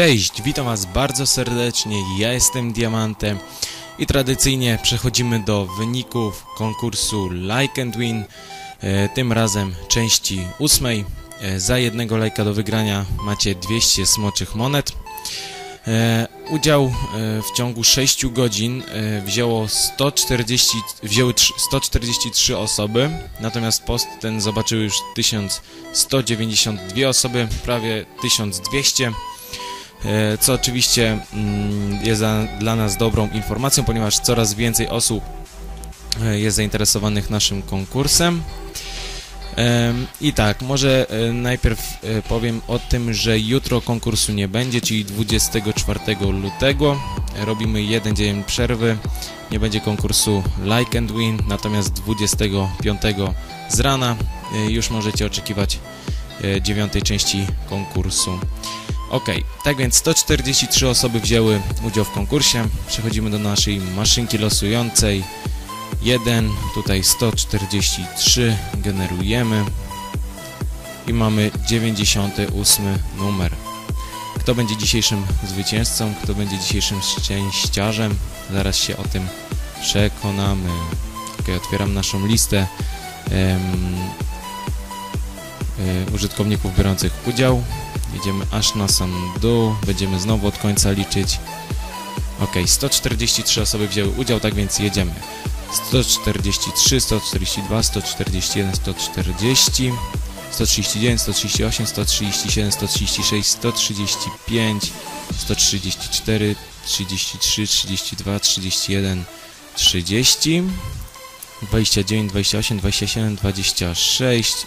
Cześć, witam Was bardzo serdecznie, ja jestem Diamantem i tradycyjnie przechodzimy do wyników konkursu Like and Win, e, tym razem części ósmej. E, za jednego lajka do wygrania macie 200 smoczych monet. E, udział w ciągu 6 godzin wzięło 140, wzięły trz- 143 osoby, natomiast post ten zobaczyły już 1192 osoby, prawie 1200. E, Co oczywiście mm, jest dla nas dobrą informacją, ponieważ coraz więcej osób e, jest zainteresowanych naszym konkursem. Em, I tak, może e, najpierw powiem o tym, że jutro konkursu nie będzie, czyli 24 lutego. Robimy jeden dzień przerwy. Nie będzie konkursu Like and Win, natomiast 25 z rana już możecie oczekiwać dziewiątej części konkursu. Ok, tak więc 143 osoby wzięły udział w konkursie. Przechodzimy do naszej maszynki losującej. 1, tutaj 143 generujemy i mamy 98 numer. Kto będzie dzisiejszym zwycięzcą, kto będzie dzisiejszym szczęściarzem, zaraz się o tym przekonamy. Ok, otwieram naszą listę y, użytkowników biorących udział. Jedziemy aż na sam dół, będziemy znowu od końca liczyć. Ok, 143 osoby wzięły udział, tak więc jedziemy. 143, 142, 141, 140, 139, 138, 137, 136, 135, 134, 33, 32, 31, 30, 29, 28, 27, 26,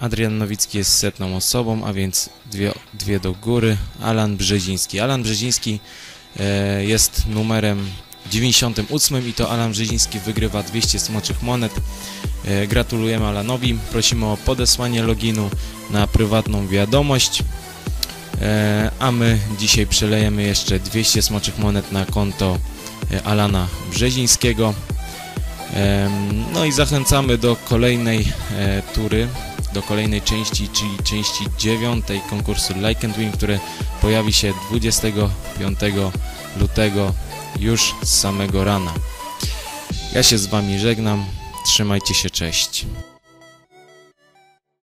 Adrian Nowicki jest setną osobą, a więc dwie, dwie do góry. Alan Brzeziński. Alan Brzeziński e, jest numerem 98 i to Alan Brzeziński wygrywa 200 smoczych monet. E, Gratulujemy Alanowi. Prosimy o podesłanie loginu na prywatną wiadomość. E, A my dzisiaj przelejemy jeszcze 200 smoczych monet na konto e, Alana Brzezińskiego. Em, No i zachęcamy do kolejnej e, tury, do kolejnej części, czyli części dziewiątej konkursu Like and Win, które pojawi się 25 lutego już z samego rana. Ja się z Wami żegnam. Trzymajcie się, cześć.